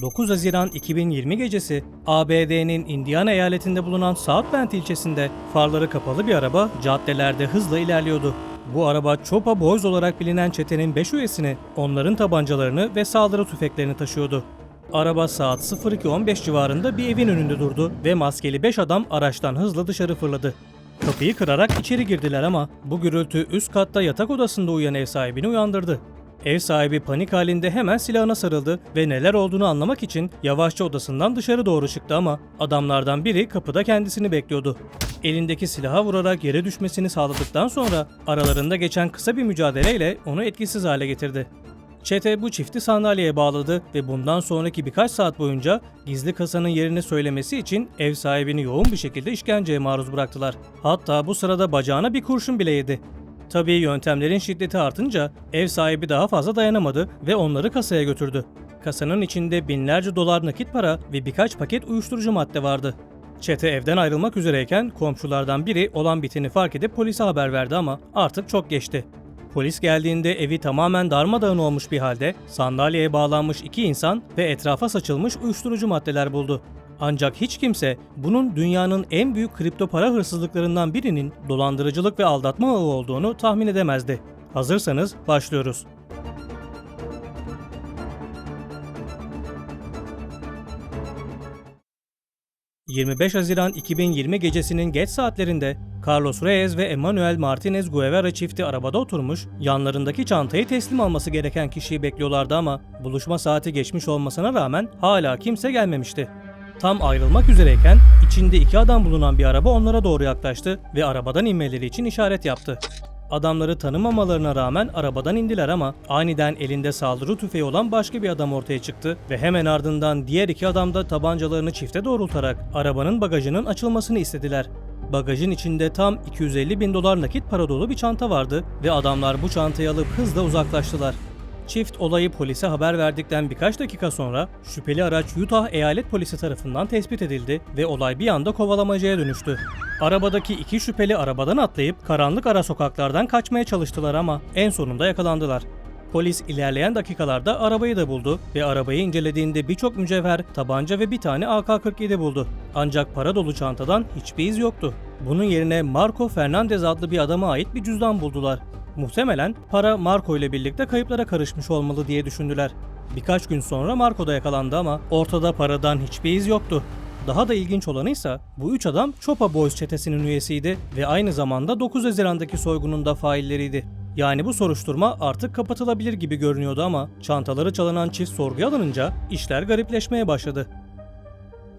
9 Haziran 2020 gecesi ABD'nin Indiana eyaletinde bulunan South Bend ilçesinde farları kapalı bir araba caddelerde hızla ilerliyordu. Bu araba Chopa Boys olarak bilinen çetenin 5 üyesini, onların tabancalarını ve saldırı tüfeklerini taşıyordu. Araba saat 02.15 civarında bir evin önünde durdu ve maskeli 5 adam araçtan hızla dışarı fırladı. Kapıyı kırarak içeri girdiler ama bu gürültü üst katta yatak odasında uyuyan ev sahibini uyandırdı. Ev sahibi panik halinde hemen silahına sarıldı ve neler olduğunu anlamak için yavaşça odasından dışarı doğru çıktı ama adamlardan biri kapıda kendisini bekliyordu. Elindeki silaha vurarak yere düşmesini sağladıktan sonra aralarında geçen kısa bir mücadeleyle onu etkisiz hale getirdi. Çete bu çifti sandalyeye bağladı ve bundan sonraki birkaç saat boyunca gizli kasanın yerini söylemesi için ev sahibini yoğun bir şekilde işkenceye maruz bıraktılar. Hatta bu sırada bacağına bir kurşun bile yedi. Tabii yöntemlerin şiddeti artınca ev sahibi daha fazla dayanamadı ve onları kasaya götürdü. Kasanın içinde binlerce dolar nakit para ve birkaç paket uyuşturucu madde vardı. Çete evden ayrılmak üzereyken komşulardan biri olan biteni fark edip polise haber verdi ama artık çok geçti. Polis geldiğinde evi tamamen darmadağın olmuş bir halde sandalyeye bağlanmış iki insan ve etrafa saçılmış uyuşturucu maddeler buldu. Ancak hiç kimse bunun dünyanın en büyük kripto para hırsızlıklarından birinin dolandırıcılık ve aldatma ağı olduğunu tahmin edemezdi. Hazırsanız başlıyoruz. 25 Haziran 2020 gecesinin geç saatlerinde Carlos Reyes ve Emmanuel Martinez Guevara çifti arabada oturmuş, yanlarındaki çantayı teslim alması gereken kişiyi bekliyorlardı ama buluşma saati geçmiş olmasına rağmen hala kimse gelmemişti. Tam ayrılmak üzereyken içinde iki adam bulunan bir araba onlara doğru yaklaştı ve arabadan inmeleri için işaret yaptı. Adamları tanımamalarına rağmen arabadan indiler ama aniden elinde saldırı tüfeği olan başka bir adam ortaya çıktı ve hemen ardından diğer iki adam da tabancalarını çifte doğrultarak arabanın bagajının açılmasını istediler. Bagajın içinde tam 250 bin dolar nakit para dolu bir çanta vardı ve adamlar bu çantayı alıp hızla uzaklaştılar. Çift olayı polise haber verdikten birkaç dakika sonra şüpheli araç Utah Eyalet Polisi tarafından tespit edildi ve olay bir anda kovalamacaya dönüştü. Arabadaki iki şüpheli arabadan atlayıp karanlık ara sokaklardan kaçmaya çalıştılar ama en sonunda yakalandılar. Polis ilerleyen dakikalarda arabayı da buldu ve arabayı incelediğinde birçok mücevher, tabanca ve bir tane AK-47 buldu. Ancak para dolu çantadan hiçbir iz yoktu. Bunun yerine Marco Fernandez adlı bir adama ait bir cüzdan buldular. Muhtemelen para Marco ile birlikte kayıplara karışmış olmalı diye düşündüler. Birkaç gün sonra Marco da yakalandı ama ortada paradan hiçbir iz yoktu. Daha da ilginç olanıysa bu üç adam Chopa Boys çetesinin üyesiydi ve aynı zamanda 9 Haziran'daki soygunun da failleriydi. Yani bu soruşturma artık kapatılabilir gibi görünüyordu ama çantaları çalınan çift sorguya alınınca işler garipleşmeye başladı.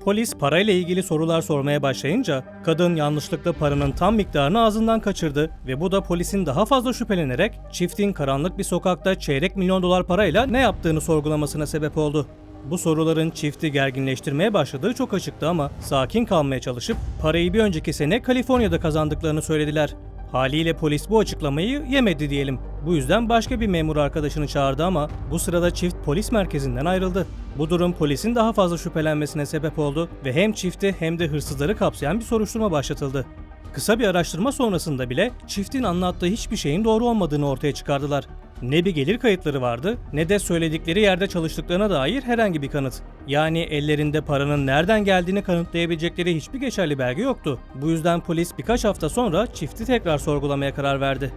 Polis parayla ilgili sorular sormaya başlayınca kadın yanlışlıkla paranın tam miktarını ağzından kaçırdı ve bu da polisin daha fazla şüphelenerek çiftin karanlık bir sokakta çeyrek milyon dolar parayla ne yaptığını sorgulamasına sebep oldu. Bu soruların çifti gerginleştirmeye başladığı çok açıktı ama sakin kalmaya çalışıp parayı bir önceki sene Kaliforniya'da kazandıklarını söylediler. Haliyle polis bu açıklamayı yemedi diyelim. Bu yüzden başka bir memur arkadaşını çağırdı ama bu sırada çift polis merkezinden ayrıldı. Bu durum polisin daha fazla şüphelenmesine sebep oldu ve hem çifti hem de hırsızları kapsayan bir soruşturma başlatıldı. Kısa bir araştırma sonrasında bile çiftin anlattığı hiçbir şeyin doğru olmadığını ortaya çıkardılar. Ne bir gelir kayıtları vardı ne de söyledikleri yerde çalıştıklarına dair herhangi bir kanıt. Yani ellerinde paranın nereden geldiğini kanıtlayabilecekleri hiçbir geçerli belge yoktu. Bu yüzden polis birkaç hafta sonra çifti tekrar sorgulamaya karar verdi.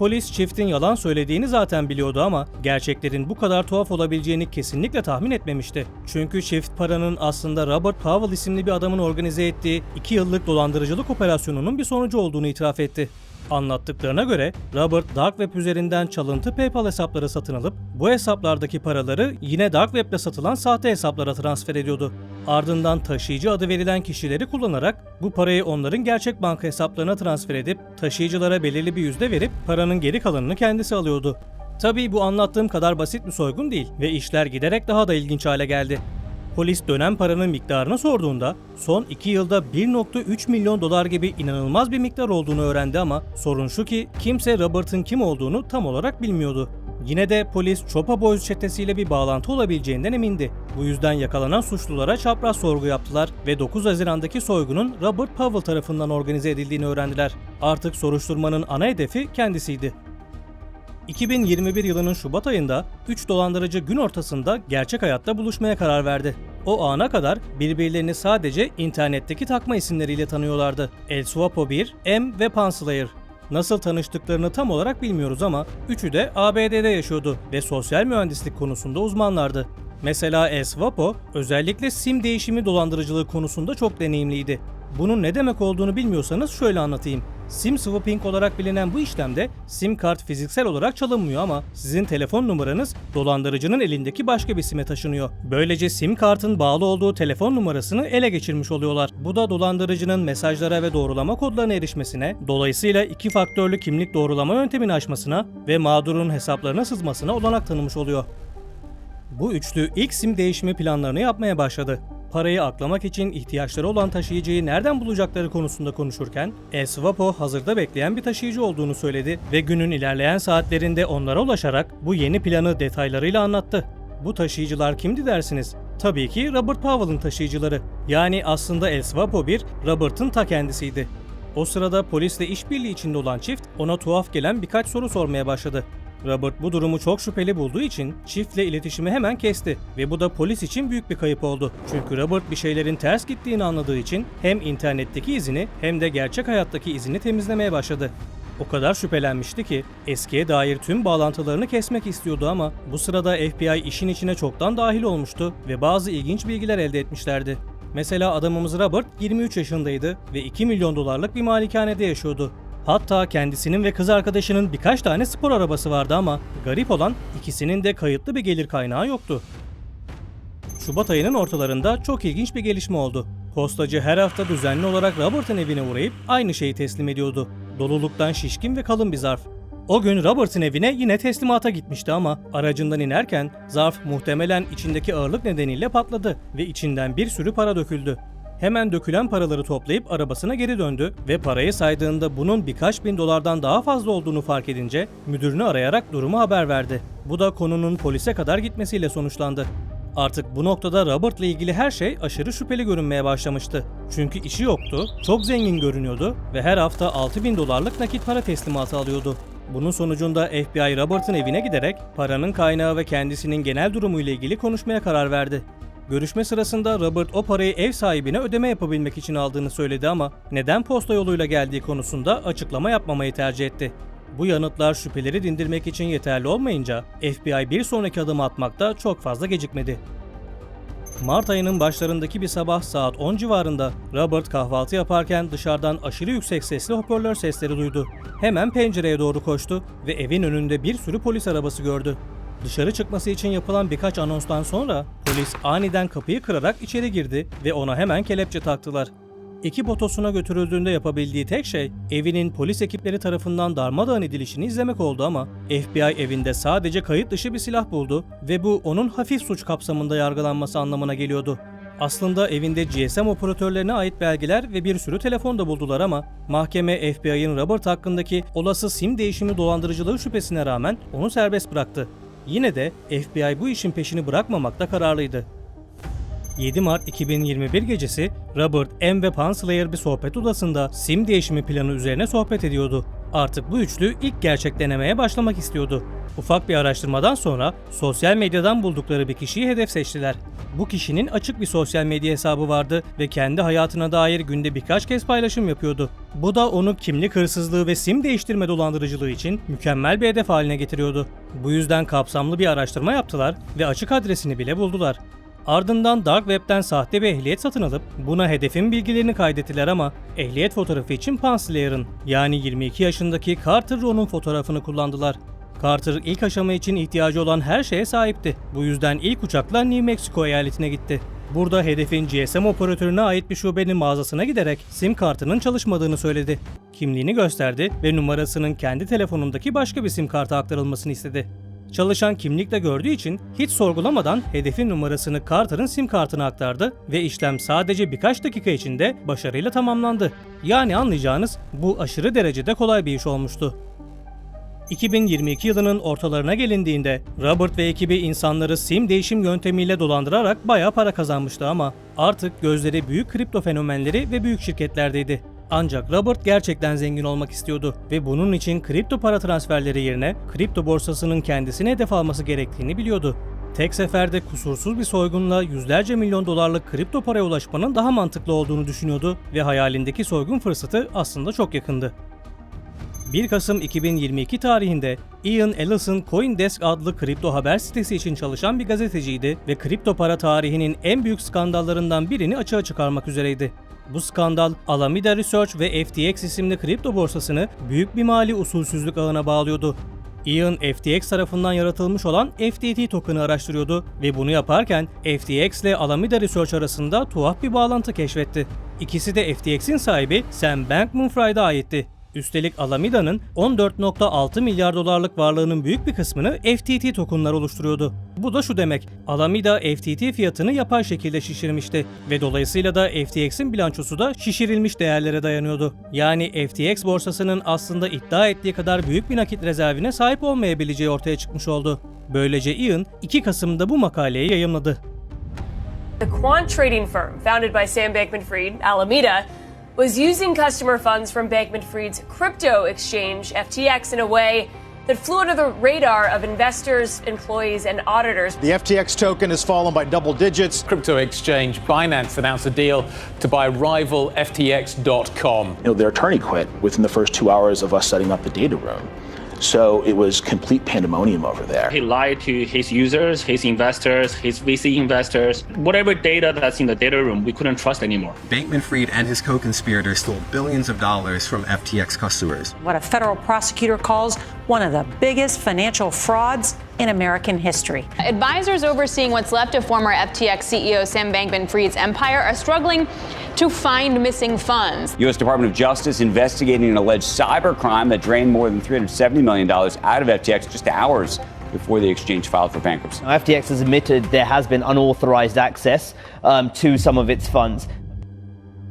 Polis çiftin yalan söylediğini zaten biliyordu ama gerçeklerin bu kadar tuhaf olabileceğini kesinlikle tahmin etmemişti. Çünkü çift paranın aslında Robert Powell isimli bir adamın organize ettiği 2 yıllık dolandırıcılık operasyonunun bir sonucu olduğunu itiraf etti. Anlattıklarına göre Robert Dark Web üzerinden çalıntı PayPal hesapları satın alıp bu hesaplardaki paraları yine Dark Web'de satılan sahte hesaplara transfer ediyordu. Ardından taşıyıcı adı verilen kişileri kullanarak bu parayı onların gerçek banka hesaplarına transfer edip taşıyıcılara belirli bir yüzde verip paranın geri kalanını kendisi alıyordu. Tabii bu anlattığım kadar basit bir soygun değil ve işler giderek daha da ilginç hale geldi. Polis dönem paranın miktarını sorduğunda son 2 yılda 1.3 milyon dolar gibi inanılmaz bir miktar olduğunu öğrendi ama sorun şu ki kimse Robert'ın kim olduğunu tam olarak bilmiyordu. Yine de polis Chopa Boys çetesiyle bir bağlantı olabileceğinden emindi. Bu yüzden yakalanan suçlulara çapraz sorgu yaptılar ve 9 Haziran'daki soygunun Robert Powell tarafından organize edildiğini öğrendiler. Artık soruşturmanın ana hedefi kendisiydi. 2021 yılının Şubat ayında 3 dolandırıcı gün ortasında gerçek hayatta buluşmaya karar verdi. O ana kadar birbirlerini sadece internetteki takma isimleriyle tanıyorlardı. El Swapo 1, M ve Panslayer. Nasıl tanıştıklarını tam olarak bilmiyoruz ama üçü de ABD'de yaşıyordu ve sosyal mühendislik konusunda uzmanlardı. Mesela El Swapo özellikle sim değişimi dolandırıcılığı konusunda çok deneyimliydi. Bunun ne demek olduğunu bilmiyorsanız şöyle anlatayım. SIM swapping olarak bilinen bu işlemde SIM kart fiziksel olarak çalınmıyor ama sizin telefon numaranız dolandırıcının elindeki başka bir SIM'e taşınıyor. Böylece SIM kartın bağlı olduğu telefon numarasını ele geçirmiş oluyorlar. Bu da dolandırıcının mesajlara ve doğrulama kodlarına erişmesine, dolayısıyla iki faktörlü kimlik doğrulama yöntemini aşmasına ve mağdurun hesaplarına sızmasına olanak tanımış oluyor. Bu üçlü ilk sim değişimi planlarını yapmaya başladı. Parayı aklamak için ihtiyaçları olan taşıyıcıyı nereden bulacakları konusunda konuşurken, Esvapo hazırda bekleyen bir taşıyıcı olduğunu söyledi ve günün ilerleyen saatlerinde onlara ulaşarak bu yeni planı detaylarıyla anlattı. Bu taşıyıcılar kimdi dersiniz? Tabii ki Robert Powell'ın taşıyıcıları. Yani aslında El 1, Robert'ın ta kendisiydi. O sırada polisle işbirliği içinde olan çift ona tuhaf gelen birkaç soru sormaya başladı. Robert bu durumu çok şüpheli bulduğu için çiftle iletişimi hemen kesti ve bu da polis için büyük bir kayıp oldu. Çünkü Robert bir şeylerin ters gittiğini anladığı için hem internetteki izini hem de gerçek hayattaki izini temizlemeye başladı. O kadar şüphelenmişti ki eskiye dair tüm bağlantılarını kesmek istiyordu ama bu sırada FBI işin içine çoktan dahil olmuştu ve bazı ilginç bilgiler elde etmişlerdi. Mesela adamımız Robert 23 yaşındaydı ve 2 milyon dolarlık bir malikanede yaşıyordu. Hatta kendisinin ve kız arkadaşının birkaç tane spor arabası vardı ama garip olan ikisinin de kayıtlı bir gelir kaynağı yoktu. Şubat ayının ortalarında çok ilginç bir gelişme oldu. Postacı her hafta düzenli olarak Robert'ın evine uğrayıp aynı şeyi teslim ediyordu. Doluluktan şişkin ve kalın bir zarf. O gün Robert'ın evine yine teslimata gitmişti ama aracından inerken zarf muhtemelen içindeki ağırlık nedeniyle patladı ve içinden bir sürü para döküldü. Hemen dökülen paraları toplayıp arabasına geri döndü ve parayı saydığında bunun birkaç bin dolardan daha fazla olduğunu fark edince müdürünü arayarak durumu haber verdi. Bu da konunun polise kadar gitmesiyle sonuçlandı. Artık bu noktada Robert'la ilgili her şey aşırı şüpheli görünmeye başlamıştı. Çünkü işi yoktu, çok zengin görünüyordu ve her hafta 6000 dolarlık nakit para teslimatı alıyordu. Bunun sonucunda FBI Robert'ın evine giderek paranın kaynağı ve kendisinin genel durumu ile ilgili konuşmaya karar verdi. Görüşme sırasında Robert o parayı ev sahibine ödeme yapabilmek için aldığını söyledi ama neden posta yoluyla geldiği konusunda açıklama yapmamayı tercih etti. Bu yanıtlar şüpheleri dindirmek için yeterli olmayınca FBI bir sonraki adım atmakta çok fazla gecikmedi. Mart ayının başlarındaki bir sabah saat 10 civarında Robert kahvaltı yaparken dışarıdan aşırı yüksek sesli hoparlör sesleri duydu. Hemen pencereye doğru koştu ve evin önünde bir sürü polis arabası gördü. Dışarı çıkması için yapılan birkaç anonstan sonra polis aniden kapıyı kırarak içeri girdi ve ona hemen kelepçe taktılar. Ekip otosuna götürüldüğünde yapabildiği tek şey evinin polis ekipleri tarafından darmadağın edilişini izlemek oldu ama FBI evinde sadece kayıt dışı bir silah buldu ve bu onun hafif suç kapsamında yargılanması anlamına geliyordu. Aslında evinde GSM operatörlerine ait belgeler ve bir sürü telefon da buldular ama mahkeme FBI'ın Robert hakkındaki olası sim değişimi dolandırıcılığı şüphesine rağmen onu serbest bıraktı. Yine de FBI bu işin peşini bırakmamakta kararlıydı. 7 Mart 2021 gecesi Robert M ve Panslayer bir sohbet odasında sim değişimi planı üzerine sohbet ediyordu. Artık bu üçlü ilk gerçek denemeye başlamak istiyordu. Ufak bir araştırmadan sonra sosyal medyadan buldukları bir kişiyi hedef seçtiler. Bu kişinin açık bir sosyal medya hesabı vardı ve kendi hayatına dair günde birkaç kez paylaşım yapıyordu. Bu da onu kimlik hırsızlığı ve sim değiştirme dolandırıcılığı için mükemmel bir hedef haline getiriyordu. Bu yüzden kapsamlı bir araştırma yaptılar ve açık adresini bile buldular. Ardından Dark Web'den sahte bir ehliyet satın alıp buna hedefin bilgilerini kaydettiler ama ehliyet fotoğrafı için Panslayer'ın yani 22 yaşındaki Carter Ron'un fotoğrafını kullandılar. Carter ilk aşama için ihtiyacı olan her şeye sahipti. Bu yüzden ilk uçakla New Mexico eyaletine gitti. Burada hedefin GSM operatörüne ait bir şubenin mağazasına giderek sim kartının çalışmadığını söyledi. Kimliğini gösterdi ve numarasının kendi telefonundaki başka bir sim karta aktarılmasını istedi. Çalışan kimlikle gördüğü için hiç sorgulamadan hedefin numarasını Carter'ın sim kartına aktardı ve işlem sadece birkaç dakika içinde başarıyla tamamlandı. Yani anlayacağınız bu aşırı derecede kolay bir iş olmuştu. 2022 yılının ortalarına gelindiğinde Robert ve ekibi insanları sim değişim yöntemiyle dolandırarak bayağı para kazanmıştı ama artık gözleri büyük kripto fenomenleri ve büyük şirketlerdeydi. Ancak Robert gerçekten zengin olmak istiyordu ve bunun için kripto para transferleri yerine kripto borsasının kendisine hedef alması gerektiğini biliyordu. Tek seferde kusursuz bir soygunla yüzlerce milyon dolarlık kripto paraya ulaşmanın daha mantıklı olduğunu düşünüyordu ve hayalindeki soygun fırsatı aslında çok yakındı. 1 Kasım 2022 tarihinde Ian Ellison CoinDesk adlı kripto haber sitesi için çalışan bir gazeteciydi ve kripto para tarihinin en büyük skandallarından birini açığa çıkarmak üzereydi. Bu skandal Alameda Research ve FTX isimli kripto borsasını büyük bir mali usulsüzlük ağına bağlıyordu. Ian FTX tarafından yaratılmış olan FTT token'ı araştırıyordu ve bunu yaparken FTX ile Alameda Research arasında tuhaf bir bağlantı keşfetti. İkisi de FTX'in sahibi Sam Bankman-Fried'a aitti. Üstelik Alameda'nın 14.6 milyar dolarlık varlığının büyük bir kısmını FTT tokenlar oluşturuyordu. Bu da şu demek, Alameda FTT fiyatını yapay şekilde şişirmişti ve dolayısıyla da FTX'in bilançosu da şişirilmiş değerlere dayanıyordu. Yani FTX borsasının aslında iddia ettiği kadar büyük bir nakit rezervine sahip olmayabileceği ortaya çıkmış oldu. Böylece Ian 2 Kasım'da bu makaleyi yayımladı. The quant trading firm, founded by Sam Bankman Fried, Alameda, was using customer funds from Bankman Fried's crypto exchange, FTX, in a way that flew under the radar of investors, employees, and auditors. The FTX token has fallen by double digits. Crypto exchange Binance announced a deal to buy rival FTX.com. you know, their attorney quit within the first two hours of us setting up the data room. So it was complete pandemonium over there. He lied to his users, his investors, his VC investors. Whatever data that's in the data room, we couldn't trust anymore. Bankman Fried and his co conspirators stole billions of dollars from FTX customers. what a federal prosecutor calls one of the biggest financial frauds in American history. Advisors overseeing what's left of former FTX CEO Sam Bankman Fried's empire are struggling to find missing funds. U.S. Department of Justice investigating an alleged cybercrime that drained more than $370 million out of FTX just hours before the exchange filed for bankruptcy. FTX has admitted there has been unauthorized access um, to some of its funds.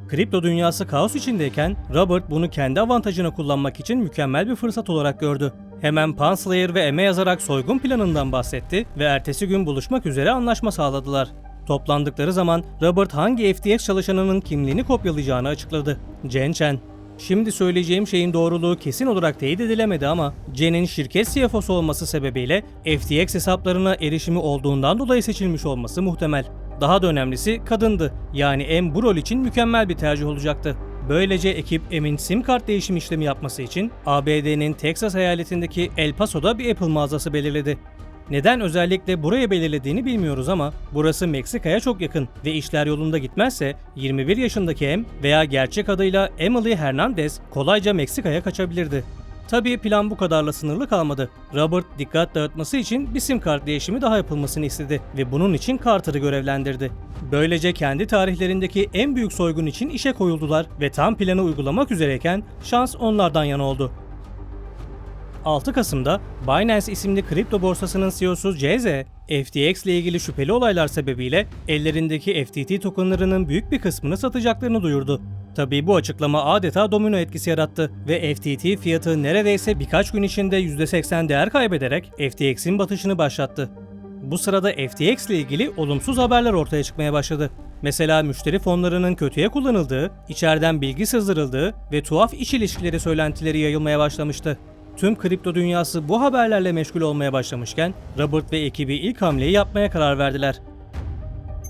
Kripto dünyası kaos içindeyken Robert bunu kendi avantajına kullanmak için mükemmel bir fırsat olarak gördü. Hemen Panslayer ve Eme yazarak soygun planından bahsetti ve ertesi gün buluşmak üzere anlaşma sağladılar. Toplandıkları zaman Robert hangi FTX çalışanının kimliğini kopyalayacağını açıkladı. Jen Chen. Şimdi söyleyeceğim şeyin doğruluğu kesin olarak teyit edilemedi ama Jen'in şirket CFO'su olması sebebiyle FTX hesaplarına erişimi olduğundan dolayı seçilmiş olması muhtemel. Daha da önemlisi kadındı. Yani M bu rol için mükemmel bir tercih olacaktı. Böylece ekip M'in sim kart değişim işlemi yapması için ABD'nin Texas eyaletindeki El Paso'da bir Apple mağazası belirledi. Neden özellikle buraya belirlediğini bilmiyoruz ama burası Meksika'ya çok yakın ve işler yolunda gitmezse 21 yaşındaki M veya gerçek adıyla Emily Hernandez kolayca Meksika'ya kaçabilirdi. Tabii plan bu kadarla sınırlı kalmadı. Robert dikkat dağıtması için bir sim kart değişimi daha yapılmasını istedi ve bunun için Carter'ı görevlendirdi. Böylece kendi tarihlerindeki en büyük soygun için işe koyuldular ve tam planı uygulamak üzereyken şans onlardan yana oldu. 6 Kasım'da Binance isimli kripto borsasının CEO'su CZ, FTX ile ilgili şüpheli olaylar sebebiyle ellerindeki FTT tokenlarının büyük bir kısmını satacaklarını duyurdu. Tabii bu açıklama adeta domino etkisi yarattı ve FTT fiyatı neredeyse birkaç gün içinde %80 değer kaybederek FTX'in batışını başlattı. Bu sırada FTX ile ilgili olumsuz haberler ortaya çıkmaya başladı. Mesela müşteri fonlarının kötüye kullanıldığı, içeriden bilgi sızdırıldığı ve tuhaf iç ilişkileri söylentileri yayılmaya başlamıştı. Tüm kripto dünyası bu haberlerle meşgul olmaya başlamışken Robert ve ekibi ilk hamleyi yapmaya karar verdiler.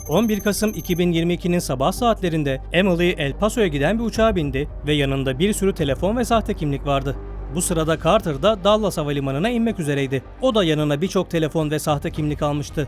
11 Kasım 2022'nin sabah saatlerinde Emily El Paso'ya giden bir uçağa bindi ve yanında bir sürü telefon ve sahte kimlik vardı. Bu sırada Carter da Dallas Havalimanı'na inmek üzereydi. O da yanına birçok telefon ve sahte kimlik almıştı.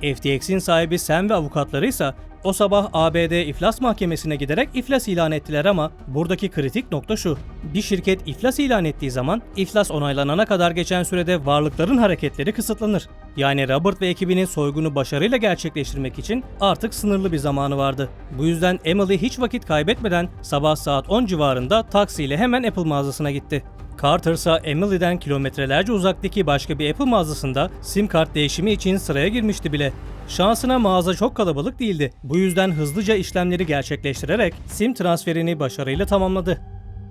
FTX'in sahibi Sam ve avukatları ise o sabah ABD İflas Mahkemesi'ne giderek iflas ilan ettiler ama buradaki kritik nokta şu. Bir şirket iflas ilan ettiği zaman iflas onaylanana kadar geçen sürede varlıkların hareketleri kısıtlanır. Yani Robert ve ekibinin soygunu başarıyla gerçekleştirmek için artık sınırlı bir zamanı vardı. Bu yüzden Emily hiç vakit kaybetmeden sabah saat 10 civarında taksiyle hemen Apple mağazasına gitti. Carter ise Emily'den kilometrelerce uzaktaki başka bir Apple mağazasında sim kart değişimi için sıraya girmişti bile. Şansına mağaza çok kalabalık değildi. Bu yüzden hızlıca işlemleri gerçekleştirerek sim transferini başarıyla tamamladı.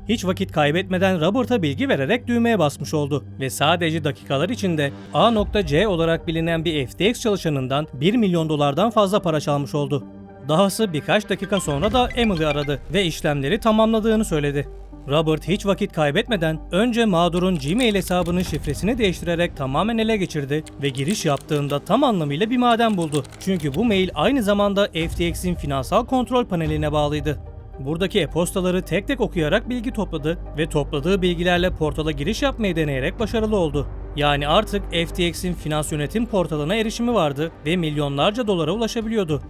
Hiç vakit kaybetmeden Robert'a bilgi vererek düğmeye basmış oldu ve sadece dakikalar içinde A.C olarak bilinen bir FTX çalışanından 1 milyon dolardan fazla para çalmış oldu. Dahası birkaç dakika sonra da Emily aradı ve işlemleri tamamladığını söyledi. Robert hiç vakit kaybetmeden önce mağdurun Gmail hesabının şifresini değiştirerek tamamen ele geçirdi ve giriş yaptığında tam anlamıyla bir maden buldu. Çünkü bu mail aynı zamanda FTX'in finansal kontrol paneline bağlıydı. Buradaki e-postaları tek tek okuyarak bilgi topladı ve topladığı bilgilerle portala giriş yapmayı deneyerek başarılı oldu. Yani artık FTX'in finans yönetim portalına erişimi vardı ve milyonlarca dolara ulaşabiliyordu.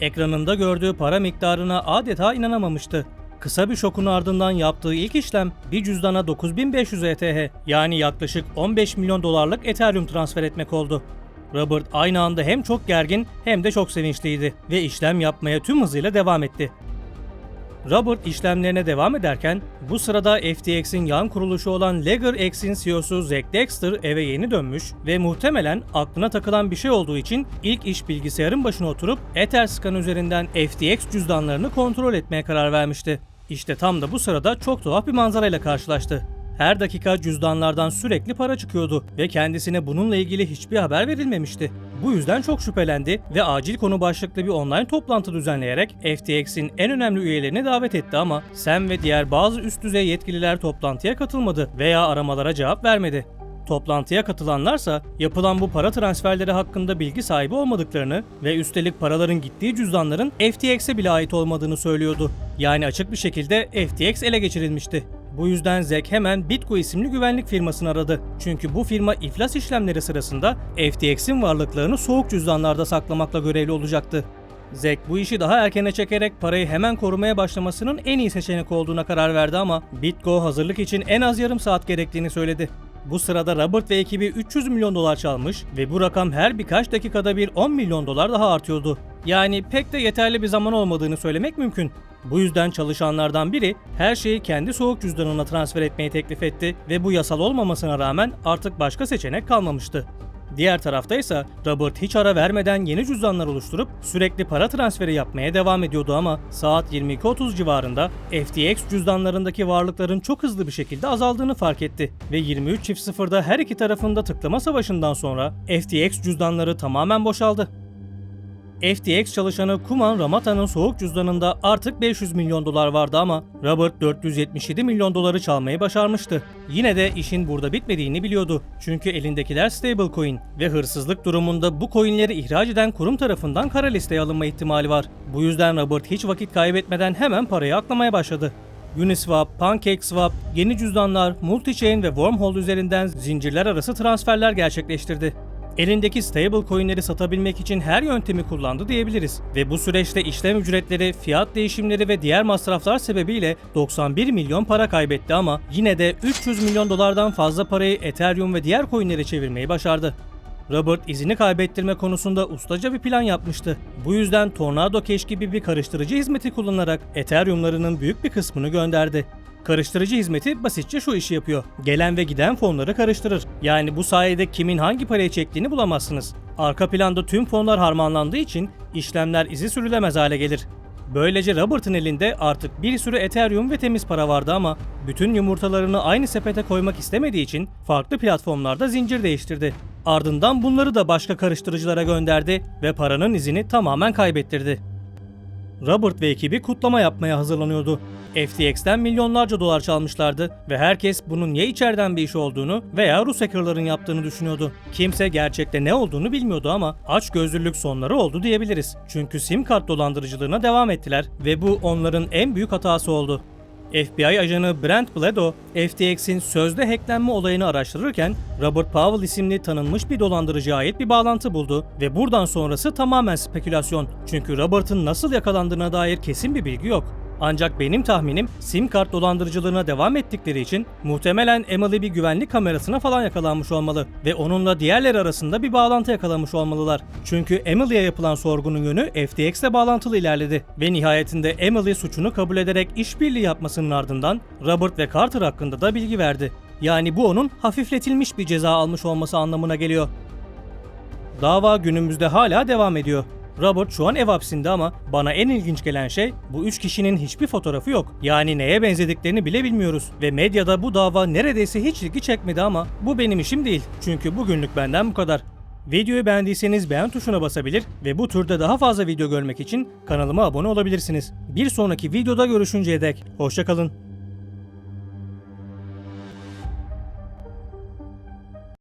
Ekranında gördüğü para miktarına adeta inanamamıştı. Kısa bir şokun ardından yaptığı ilk işlem bir cüzdana 9500 ETH yani yaklaşık 15 milyon dolarlık Ethereum transfer etmek oldu. Robert aynı anda hem çok gergin hem de çok sevinçliydi ve işlem yapmaya tüm hızıyla devam etti. Robert işlemlerine devam ederken bu sırada FTX'in yan kuruluşu olan LegerX'in CEO'su Zack Dexter eve yeni dönmüş ve muhtemelen aklına takılan bir şey olduğu için ilk iş bilgisayarın başına oturup Etherscan üzerinden FTX cüzdanlarını kontrol etmeye karar vermişti. İşte tam da bu sırada çok tuhaf bir manzarayla karşılaştı. Her dakika cüzdanlardan sürekli para çıkıyordu ve kendisine bununla ilgili hiçbir haber verilmemişti. Bu yüzden çok şüphelendi ve acil konu başlıklı bir online toplantı düzenleyerek FTX'in en önemli üyelerini davet etti ama Sam ve diğer bazı üst düzey yetkililer toplantıya katılmadı veya aramalara cevap vermedi. Toplantıya katılanlarsa yapılan bu para transferleri hakkında bilgi sahibi olmadıklarını ve üstelik paraların gittiği cüzdanların FTX'e bile ait olmadığını söylüyordu. Yani açık bir şekilde FTX ele geçirilmişti. Bu yüzden Zack hemen Bitco isimli güvenlik firmasını aradı. Çünkü bu firma iflas işlemleri sırasında FTX'in varlıklarını soğuk cüzdanlarda saklamakla görevli olacaktı. Zack bu işi daha erkene çekerek parayı hemen korumaya başlamasının en iyi seçenek olduğuna karar verdi ama Bitco hazırlık için en az yarım saat gerektiğini söyledi. Bu sırada Robert ve ekibi 300 milyon dolar çalmış ve bu rakam her birkaç dakikada bir 10 milyon dolar daha artıyordu. Yani pek de yeterli bir zaman olmadığını söylemek mümkün. Bu yüzden çalışanlardan biri her şeyi kendi soğuk cüzdanına transfer etmeyi teklif etti ve bu yasal olmamasına rağmen artık başka seçenek kalmamıştı. Diğer tarafta ise Robert hiç ara vermeden yeni cüzdanlar oluşturup sürekli para transferi yapmaya devam ediyordu ama saat 22.30 civarında FTX cüzdanlarındaki varlıkların çok hızlı bir şekilde azaldığını fark etti ve 23.00'da her iki tarafında tıklama savaşından sonra FTX cüzdanları tamamen boşaldı. FTX çalışanı Kuman Ramata'nın soğuk cüzdanında artık 500 milyon dolar vardı ama Robert 477 milyon doları çalmayı başarmıştı. Yine de işin burada bitmediğini biliyordu. Çünkü elindekiler stablecoin ve hırsızlık durumunda bu coinleri ihraç eden kurum tarafından kara listeye alınma ihtimali var. Bu yüzden Robert hiç vakit kaybetmeden hemen parayı aklamaya başladı. Uniswap, PancakeSwap, yeni cüzdanlar, multichain ve wormhole üzerinden zincirler arası transferler gerçekleştirdi. Elindeki stablecoin'leri satabilmek için her yöntemi kullandı diyebiliriz. Ve bu süreçte işlem ücretleri, fiyat değişimleri ve diğer masraflar sebebiyle 91 milyon para kaybetti ama yine de 300 milyon dolardan fazla parayı Ethereum ve diğer coin'lere çevirmeyi başardı. Robert izini kaybettirme konusunda ustaca bir plan yapmıştı. Bu yüzden Tornado Cash gibi bir karıştırıcı hizmeti kullanarak Ethereum'larının büyük bir kısmını gönderdi. Karıştırıcı hizmeti basitçe şu işi yapıyor. Gelen ve giden fonları karıştırır. Yani bu sayede kimin hangi parayı çektiğini bulamazsınız. Arka planda tüm fonlar harmanlandığı için işlemler izi sürülemez hale gelir. Böylece Robert'ın elinde artık bir sürü Ethereum ve temiz para vardı ama bütün yumurtalarını aynı sepete koymak istemediği için farklı platformlarda zincir değiştirdi. Ardından bunları da başka karıştırıcılara gönderdi ve paranın izini tamamen kaybettirdi. Robert ve ekibi kutlama yapmaya hazırlanıyordu. FTX'ten milyonlarca dolar çalmışlardı ve herkes bunun ya içeriden bir iş olduğunu veya Rus hackerların yaptığını düşünüyordu. Kimse gerçekte ne olduğunu bilmiyordu ama aç gözlülük sonları oldu diyebiliriz. Çünkü sim kart dolandırıcılığına devam ettiler ve bu onların en büyük hatası oldu. FBI ajanı Brent Blado, FTX'in sözde hacklenme olayını araştırırken Robert Powell isimli tanınmış bir dolandırıcıya ait bir bağlantı buldu ve buradan sonrası tamamen spekülasyon. Çünkü Robert'ın nasıl yakalandığına dair kesin bir bilgi yok. Ancak benim tahminim sim kart dolandırıcılığına devam ettikleri için muhtemelen Emily bir güvenlik kamerasına falan yakalanmış olmalı ve onunla diğerleri arasında bir bağlantı yakalamış olmalılar. Çünkü Emily'e yapılan sorgunun yönü FTX ile bağlantılı ilerledi ve nihayetinde Emily suçunu kabul ederek işbirliği yapmasının ardından Robert ve Carter hakkında da bilgi verdi. Yani bu onun hafifletilmiş bir ceza almış olması anlamına geliyor. Dava günümüzde hala devam ediyor. Robert şu an ev hapsinde ama bana en ilginç gelen şey bu üç kişinin hiçbir fotoğrafı yok. Yani neye benzediklerini bile bilmiyoruz. Ve medyada bu dava neredeyse hiç ilgi çekmedi ama bu benim işim değil. Çünkü bugünlük benden bu kadar. Videoyu beğendiyseniz beğen tuşuna basabilir ve bu türde daha fazla video görmek için kanalıma abone olabilirsiniz. Bir sonraki videoda görüşünceye dek hoşçakalın.